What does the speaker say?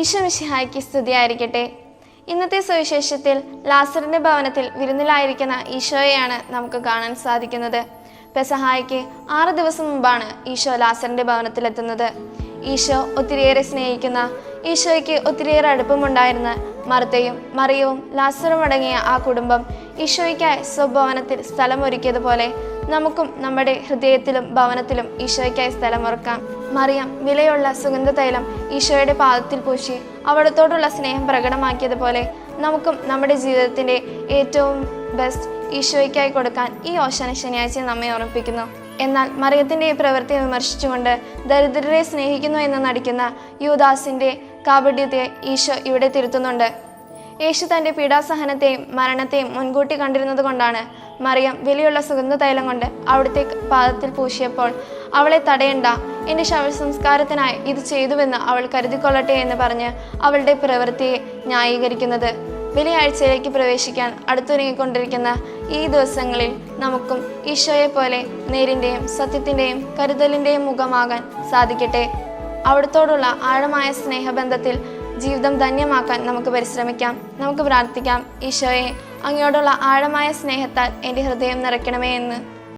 ഈശോ മിശിഹായ്ക്ക് സ്തുതിയായിരിക്കട്ടെ. ഇന്നത്തെ സുവിശേഷത്തിൽ ലാസറിന്റെ ഭവനത്തിൽ വിരുന്നിലായിരിക്കുന്ന ഈശോയെയാണ് നമുക്ക് കാണാൻ സാധിക്കുന്നത്. പെസഹായ്ക്ക് ആറ് ദിവസം മുമ്പാണ് ഈശോ ലാസറിന്റെ ഭവനത്തിലെത്തുന്നത്. ഈശോ ഒത്തിരിയേറെ സ്നേഹിക്കുന്ന ഈശോയ്ക്ക് ഒത്തിരിയേറെ അടുപ്പമുണ്ടായിരുന്ന മർത്തയും മറിയവും ലാസറും അടങ്ങിയ ആ കുടുംബം ഈശോയ്ക്കായി സ്വഭവനത്തിൽ സ്ഥലമൊരുക്കിയതുപോലെ നമുക്കും നമ്മുടെ ഹൃദയത്തിലും ഭവനത്തിലും ഈശോയ്ക്കായി സ്ഥലമൊരുക്കാം മറിയം വിലയുള്ള സുഗന്ധ തൈലം ഈശോയുടെ പാദത്തിൽ പൂശി അവിടത്തോടുള്ള സ്നേഹം പ്രകടമാക്കിയതുപോലെ നമുക്കും നമ്മുടെ ജീവിതത്തിന്റെ ഏറ്റവും ബെസ്റ്റ് ഈശോയ്ക്കായി കൊടുക്കാൻ ഈ ഓശാന ശനിയാഴ്ച നമ്മെ ഓർമ്മിപ്പിക്കുന്നു. എന്നാൽ മറിയത്തിന്റെ ഈ പ്രവൃത്തി വിമർശിച്ചുകൊണ്ട് ദരിദ്രരെ സ്നേഹിക്കുന്നു എന്ന് നടിക്കുന്ന യുദാസിന്റെ കാപഢ്യത്തെ ഈശോ ഇവിടെ തിരുത്തുന്നുണ്ട്. യേശു തന്റെ പീഡാസഹനത്തെയും മരണത്തെയും മുൻകൂട്ടി കണ്ടിരുന്നത് കൊണ്ടാണ് മറിയം വിലയുള്ള സുഗന്ധതൈലം കൊണ്ട് അവിടുത്തെ പാദത്തിൽ പൂശിയപ്പോൾ അവളെ തടയണ്ട. എന്റെ ശവസംസ്കാരത്തിനായി ഇത് ചെയ്തുവെന്ന് അവൾ കരുതിക്കൊള്ളട്ടെ എന്ന് പറഞ്ഞ് അവളുടെ പ്രവൃത്തിയെ ന്യായീകരിക്കുന്നത്. വെള്ളിയാഴ്ചയിലേക്ക് പ്രവേശിക്കാൻ അടുത്തൊരുങ്ങിക്കൊണ്ടിരിക്കുന്ന ഈ ദിവസങ്ങളിൽ നമുക്കും ഈശോയെ പോലെ നേരിന്റെയും സത്യത്തിന്റെയും കരുതലിന്റെയും മുഖമാകാൻ സാധിക്കട്ടെ. അവിടത്തോടുള്ള ആഴമായ സ്നേഹബന്ധത്തിൽ ജീവിതം ധന്യമാക്കാൻ നമുക്ക് പരിശ്രമിക്കാം. നമുക്ക് പ്രാർത്ഥിക്കാം. ഈശോയെ അങ്ങയോടുള്ള ആഴമായ സ്നേഹത്താൽ എന്റെ ഹൃദയം നിറയ്ക്കണമേ എന്ന്.